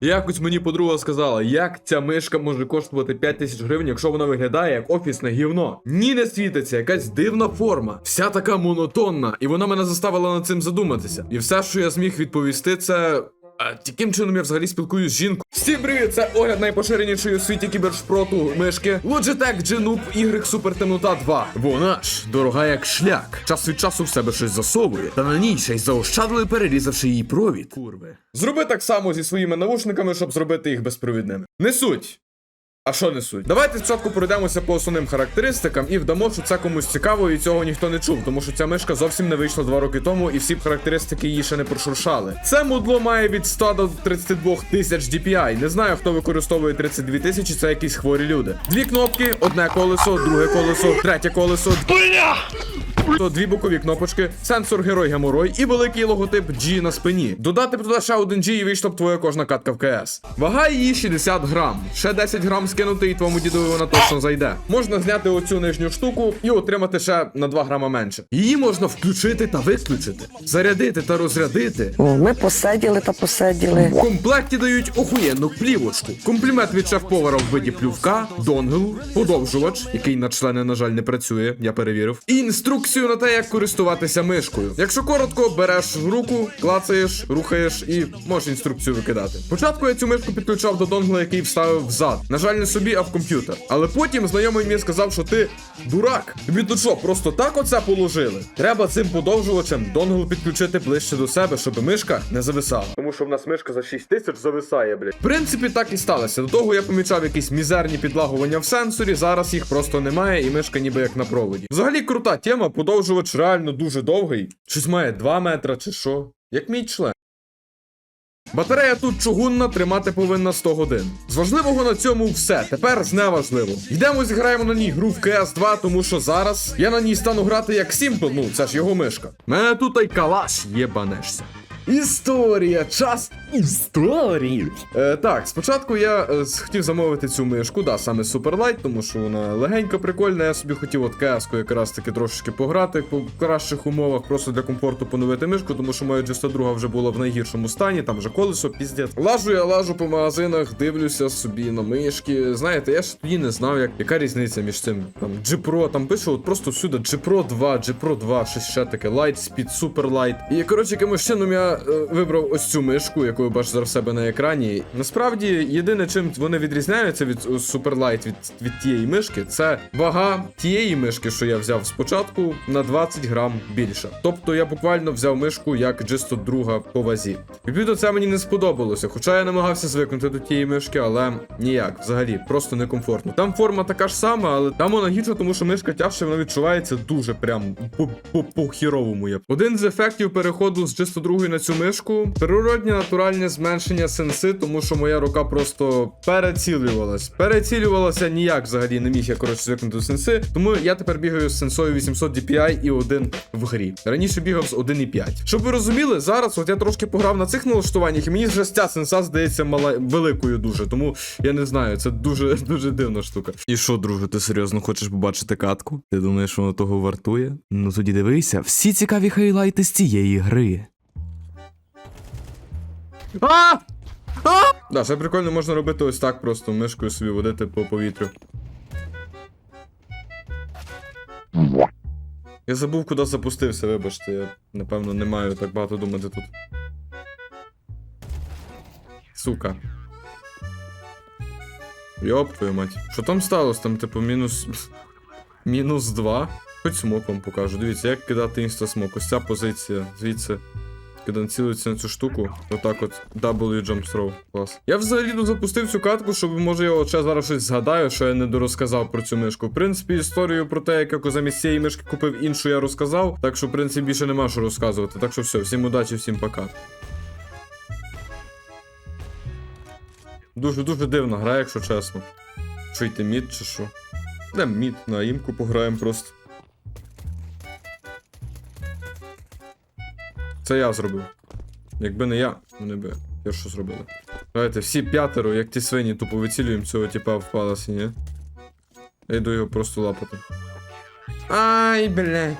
Якось мені подруга сказала, як ця мишка може коштувати 5 тисяч гривень, якщо вона виглядає як офісне гівно. Ні, не світиться, якась дивна форма, вся така монотонна, і вона мене заставила над цим задуматися. І все, що я зміг відповісти, це. А яким чином я взагалі спілкуюсь з жінкою? Всім привіт! Це огляд найпоширенішої у світі кібершпроту мишки Logitech G-Noob Y Super Темнота 2. Вона ж дорога як шлях. Час від часу в себе щось засовує, та на ній ще й заощадили, перерізавши її провід. Курви. Зроби так само зі своїми навушниками, щоб зробити їх безпровідними. Не суть. А що не суть? Давайте спочатку пройдемося по основним характеристикам і вдамо, що це комусь цікаво, і цього ніхто не чув, тому що ця мишка зовсім не вийшла два роки тому, і всі характеристики її ще не прошуршали. Це мудло має від 100 до 32 тисяч DPI. Не знаю, хто використовує 32 тисячі, це якісь хворі люди. Дві кнопки, одне колесо, друге колесо, третє колесо. То дві бокові кнопочки, сенсор герой геморой і великий логотип G на спині. Додати б туди ще один G і вийшла б твоя кожна катка в КС. Вага її 60 грам. Ще 10 грам скинути, і твоєму дідові вона точно зайде. Можна зняти оцю нижню штуку і отримати ще на 2 грама менше. Її можна включити та виключити, зарядити та розрядити. О, ми посиділи та посиділи. В комплекті дають охуєнну плівочку. Комплімент від шеф-повара в виді плювка, донгл, подовжувач, який на члени, на жаль, не працює, я перевірив. І інструкцію на те, як користуватися мишкою. Якщо коротко, береш в руку, клацаєш, рухаєш і можеш інструкцію викидати. Спочатку я цю мишку підключав до донгла, який вставив взад. На жаль, не собі, а в комп'ютер. Але потім знайомий мені сказав, що ти дурак. Тобі тут що, просто так оце положили? Треба цим подовжувачем донгл підключити ближче до себе, щоб мишка не зависала. Тому що в нас мишка за 6 тисяч зависає, блядь. В принципі, так і сталося. До того я помічав якісь мізерні підлагування в сенсорі. Зараз їх просто немає, і мишка ніби як на проводі. Взагалі крута тема, подовжувач реально дуже довгий. Щось має 2 метра чи що. Як мій член. Батарея тут чугунна, тримати повинна 100 годин. З важливого на цьому все. Тепер з неважливо. Йдемо зіграємо на ній гру в cs 2 тому що зараз я на ній стану грати як Сімпл, ну це ж його мишка. Мене тут й калаш єбанешся. Історія, час історії. Е, так, спочатку я е, хотів замовити цю мишку, да, саме Superlight, тому що вона легенька, прикольна. Я собі хотів от КС якраз таки трошечки пограти по кращих умовах, просто для комфорту поновити мишку, тому що моя 202 вже була в найгіршому стані, там вже колесо, піздець. Лажу я лажу по магазинах, дивлюся собі на мишки. Знаєте, я ж тоді не знав, як, яка різниця між цим. Там G-Pro, там пише от просто всюди G-Pro 2, G-Pro 2, щось ще таке, Light Speed, Super Light. І коротше, якимось чином я вибрав ось цю мишку, яку ви бачите зараз себе на екрані. Насправді, єдине, чим вони відрізняються від е, Superlight, від, від тієї мишки, це вага тієї мишки, що я взяв спочатку, на 20 грам більша. Тобто я буквально взяв мишку як G102 по вазі. Відповідно, це мені не сподобалося, хоча я намагався звикнути до тієї мишки, але ніяк, взагалі, просто некомфортно. Там форма така ж сама, але там вона гірша, тому що мишка тяжче, вона відчувається дуже прям по- по- по-хіровому. я б. Один з ефектів переходу з G102 на цю мишку природнє натуральне зменшення сенси, тому що моя рука просто перецілювалась. Перецілювалася ніяк взагалі не міг я коротше звикнути сенси. Тому я тепер бігаю з сенсою 800 DPI і один в грі. Раніше бігав з 1,5. Щоб ви розуміли, зараз от я трошки пограв на цих налаштуваннях, і мені вже ця сенса здається мала великою дуже. Тому я не знаю, це дуже дуже дивна штука. І що, друже, ти серйозно хочеш побачити катку? Ти думаєш, воно того вартує? Ну тоді дивися, всі цікаві хайлайти з цієї гри. А! А! Да, ще прикольно можна робити ось так просто мишкою собі водити по повітрю. Я забув, куди запустився, вибачте, я напевно не маю так багато думати тут. Сука. Йоп, твою мать. Що там сталося? Там, типу, мінус. Мінус 2. Хоч смок вам покажу. Дивіться, як кидати інстасмок. Ось ця позиція. Звідси. Коли націлиться на цю штуку, отак от W jump throw. Клас. Я взагалі тут запустив цю катку, щоб може я от зараз щось згадаю, що я не дорозказав про цю мишку. В принципі, історію про те, як я замість цієї мишки купив іншу, я розказав. Так що, в принципі, більше нема що розказувати. Так що все, всім удачі, всім пока. Дуже дуже дивна гра, якщо чесно. Йти мід чи що? Не мід, на імку пограємо просто. Це я зробив. Якби не я, вони би першу зробили. Давайте, всі п'ятеро, як ті свині, тупо вицілюємо цього типа в паласі, ні? Я йду його просто лапати. Ай, блядь.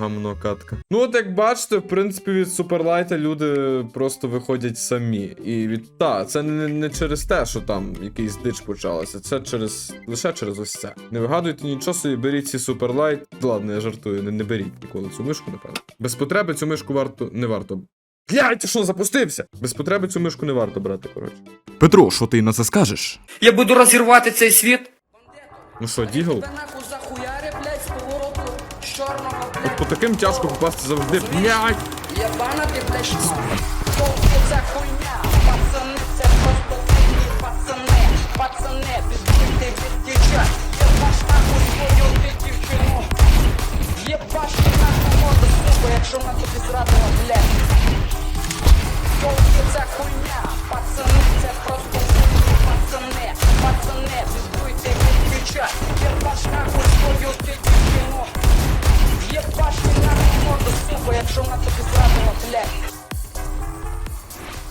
Гамно катка. Ну, от як бачите, в принципі, від Суперлайта люди просто виходять самі. І від та, це не, не через те, що там якийсь дич почалася. Це через лише через ось це. Не вигадуйте нічого собі, беріть ці Суперлайт. Ладно, я жартую, не, не беріть ніколи цю мишку, напевно. Без потреби цю мишку варто не варто. Ти що запустився? Без потреби цю мишку не варто брати, коротше. Петро, що ти на це скажеш? Я буду розірвати цей світ. Ну що, дігл? От по таким тяжко попасти завжди. Блядь! Єбана ти, блядь. Толки це хуйня, пацани,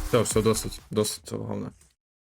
Все, все, досить, досить цього головне.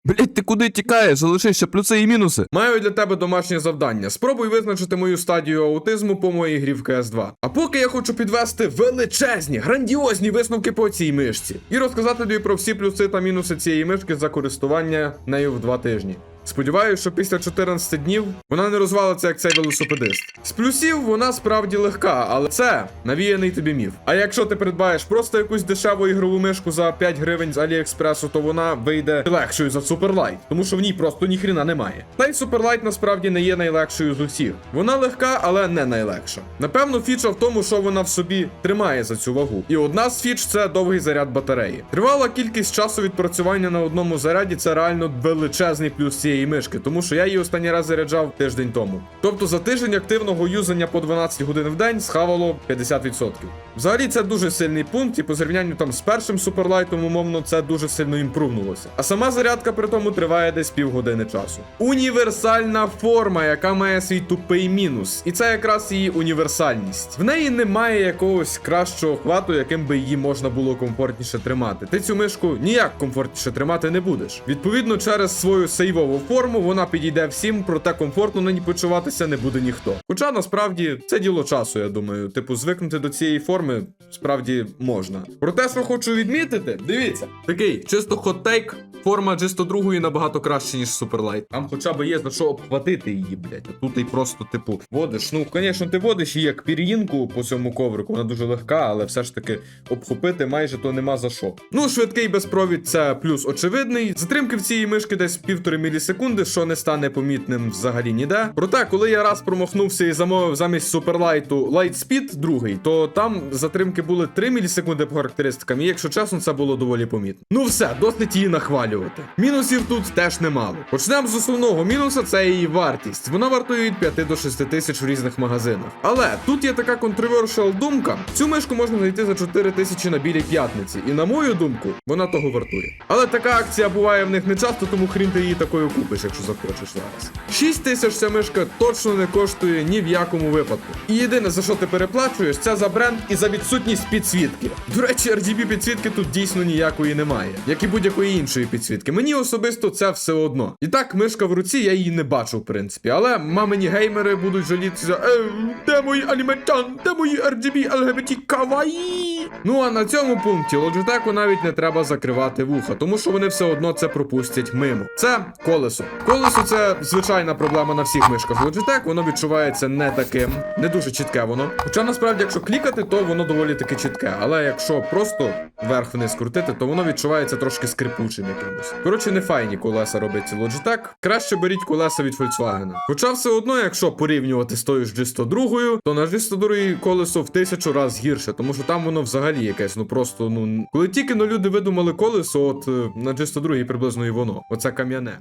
Блять, ти куди тікаєш? Залиши ще плюси і мінуси. Маю для тебе домашнє завдання. Спробуй визначити мою стадію аутизму по моїй грі в КС2. А поки я хочу підвести величезні, грандіозні висновки по цій мишці і розказати тобі про всі плюси та мінуси цієї мишки за користування нею в два тижні. Сподіваюсь, що після 14 днів вона не розвалиться як цей велосипедист. З плюсів вона справді легка, але це навіяний тобі міф. А якщо ти придбаєш просто якусь дешеву ігрову мишку за 5 гривень з Аліекспресу, то вона вийде легшою за Суперлайт, тому що в ній просто ніхріна немає. Та й Суперлайт насправді не є найлегшою з усіх. Вона легка, але не найлегша. Напевно, фіча в тому, що вона в собі тримає за цю вагу. І одна з фіч це довгий заряд батареї. Тривала кількість часу відпрацювання на одному заряді це реально величезний плюс цієї мишки, тому що я її останній раз заряджав тиждень тому. Тобто за тиждень активного юзання по 12 годин в день схавало 50%. Взагалі це дуже сильний пункт, і по зрівнянню там з першим суперлайтом, умовно, це дуже сильно імпрувнулося. А сама зарядка при тому триває десь півгодини часу. Універсальна форма, яка має свій тупий мінус, і це якраз її універсальність. В неї немає якогось кращого хвату, яким би її можна було комфортніше тримати. Ти цю мишку ніяк комфортніше тримати не будеш. Відповідно, через свою сейвову форму вона підійде всім, проте комфортно на ній почуватися не буде ніхто. Хоча насправді це діло часу, я думаю. Типу, звикнути до цієї форми справді можна. Проте, що хочу відмітити, дивіться, такий чисто хот-тейк. Форма G102 набагато краще, ніж Суперлайт. Там хоча б є за що обхватити її, блядь. А тут і просто, типу, водиш. Ну, звісно, ти водиш її як пір'їнку по цьому коврику, вона дуже легка, але все ж таки обхопити майже то нема за що. Ну, швидкий безпровід це плюс очевидний. Затримки в цій мишки десь півтори мілісекунди, що не стане помітним взагалі ніде. Проте, коли я раз промахнувся і замовив замість суперлайту Lightspeed другий, то там затримки були 3 мілісекунди по характеристикам, і якщо чесно, це було доволі помітно. Ну все, досить її нахвалювати. Мінусів тут теж немало. Почнемо з основного мінуса, це її вартість. Вона вартує від 5 до 6 тисяч в різних магазинах. Але тут є така controversial думка. Цю мишку можна знайти за 4 тисячі на білій п'ятниці. І на мою думку, вона того вартує. Але така акція буває в них не часто, тому хрін ти її такою купиш, якщо захочеш зараз. 6 тисяч ця мишка точно не коштує ні в якому випадку. І єдине за що ти переплачуєш, це за бренд і за відсутність підсвітки. До речі, RGB підсвітки тут дійсно ніякої немає, як і будь-якої іншої підсвітки. Мені особисто це все одно. І так, мишка в руці я її не бачу, в принципі. Але мамині геймери будуть жалітися. Е, де мої аліментан? Де мої RGB LGBT каваї? Ну а на цьому пункті Logitech навіть не треба закривати вуха, тому що вони все одно це пропустять мимо. Це колесо. Колесо це звичайна проблема на всіх мишках Logitech, воно відчувається не таким, не дуже чітке воно. Хоча насправді, якщо клікати, то воно доволі таки чітке. Але якщо просто вверх-вниз крутити, то воно відчувається трошки скрипучим якимось. Коротше, не файні колеса робить Logitech. Краще беріть колеса від Volkswagen. Хоча все одно, якщо порівнювати з тою ж G102, то на G102 колесо в тисячу раз гірше, тому що там воно взагалі якесь, ну просто ну коли тільки ну люди видумали колесо, от е, на G102 приблизно і воно. Оце кам'яне.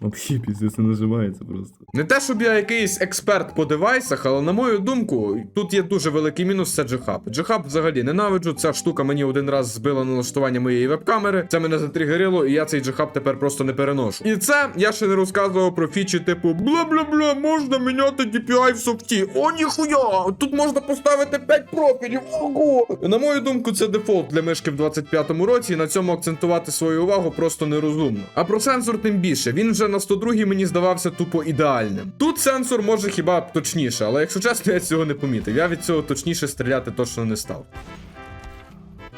Вообще пиздец, не нажимається просто. Не те, щоб я якийсь експерт по девайсах, але на мою думку, тут є дуже великий мінус це G-Hub. G-Hub взагалі ненавиджу. Ця штука мені один раз збила налаштування моєї веб-камери. Це мене затригерило, і я цей G-Hub тепер просто не переношу. І це я ще не розказував про фічі, типу бла-бла-бла, можна міняти DPI в софті. О, ніхуя! Тут можна поставити 5 профілів. Ого! На мою думку, це дефолт для мишки в 25-му році, і на цьому акцентувати свою увагу просто нерозумно. А про сенсор тим більше. Він вже же на 102 мені здавався тупо ідеальним. Тут сенсор може хіба точніше, але якщо чесно, я цього не помітив. Я від цього точніше стріляти точно не став.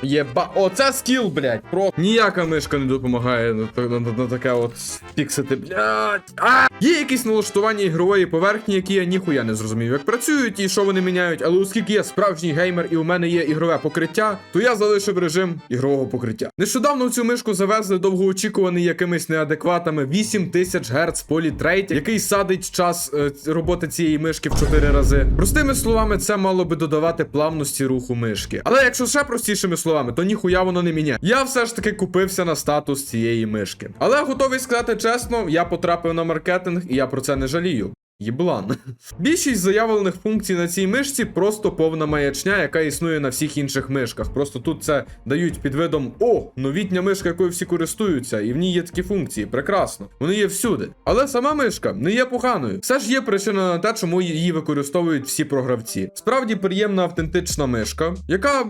Єба, оце скіл, блядь. Про ніяка мишка не допомагає на, на, на, на таке от фіксити, блядь. А! Є якісь налаштування ігрової поверхні, які я ніхуя не зрозумів, як працюють і що вони міняють, але оскільки я справжній геймер і у мене є ігрове покриття, то я залишив режим ігрового покриття. Нещодавно в цю мишку завезли довгоочікуваний якимись неадекватами 8000 Гц політрейт, який садить час е, роботи цієї мишки в 4 рази. Простими словами, це мало би додавати плавності руху мишки. Але якщо ще простішими словами, то ніхуя воно не міняє. Я все ж таки купився на статус цієї мишки. Але готовий сказати чесно, я потрапив на маркетинг, і я про це не жалію. Єблан. Більшість заявлених функцій на цій мишці просто повна маячня, яка існує на всіх інших мишках. Просто тут це дають під видом о, новітня мишка, якою всі користуються, і в ній є такі функції. Прекрасно. Вони є всюди. Але сама мишка не є поганою. Все ж є причина на те, чому її використовують всі програвці. Справді приємна автентична мишка, яка,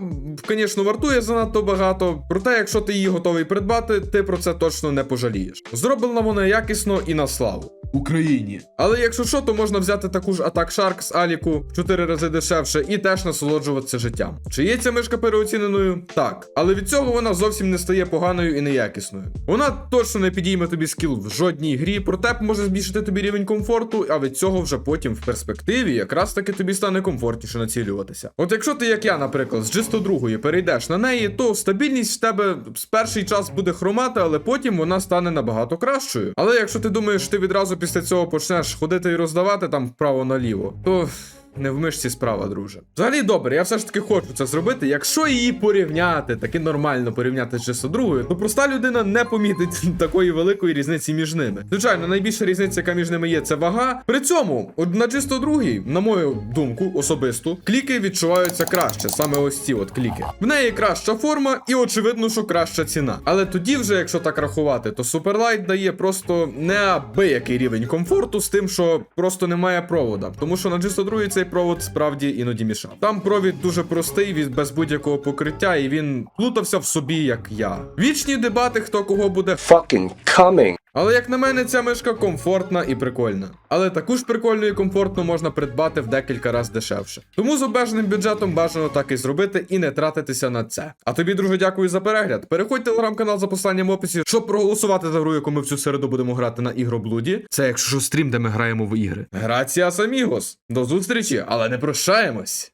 звісно, вартує занадто багато. Проте, якщо ти її готовий придбати, ти про це точно не пожалієш. Зроблена вона якісно і на славу. Україні. Але якщо що, то можна взяти таку ж Attack Shark з Аліку в 4 рази дешевше і теж насолоджуватися життям. Чи є ця мишка переоціненою? Так. Але від цього вона зовсім не стає поганою і неякісною. Вона точно не підійме тобі скіл в жодній грі, проте може збільшити тобі рівень комфорту, а від цього вже потім в перспективі якраз таки тобі стане комфортніше націлюватися. От якщо ти, як я, наприклад, з G102 перейдеш на неї, то стабільність в тебе з перший час буде хромати, але потім вона стане набагато кращою. Але якщо ти думаєш, ти відразу після цього почнеш ходити і роздавати там вправо-наліво, то. Не в мишці справа, друже. Взагалі добре, я все ж таки хочу це зробити. Якщо її порівняти, таки нормально порівняти з GS2, то проста людина не помітить такої великої різниці між ними. Звичайно, найбільша різниця, яка між ними є, це вага. При цьому, на GS102, на мою думку, особисту, кліки відчуваються краще, саме ось ці от кліки. В неї краща форма і очевидно, що краща ціна. Але тоді, вже, якщо так рахувати, то Superlight дає просто неабиякий рівень комфорту з тим, що просто немає провода. Тому що на GS102 цей провод справді іноді мішав. Там провід дуже простий, від без будь-якого покриття, і він плутався в собі, як я. Вічні дебати, хто кого буде fucking coming. Але як на мене, ця мишка комфортна і прикольна. Але таку ж прикольну і комфортну можна придбати в декілька разів дешевше. Тому з обмеженим бюджетом бажано так і зробити і не тратитися на це. А тобі, друже, дякую за перегляд. Переходь телеграм-канал за посиланням в описі, щоб проголосувати за гру, яку ми в цю середу будемо грати на ігроблуді. Це якщо що стрім, де ми граємо в ігри. Граціас амігос. До зустрічі, але не прощаємось.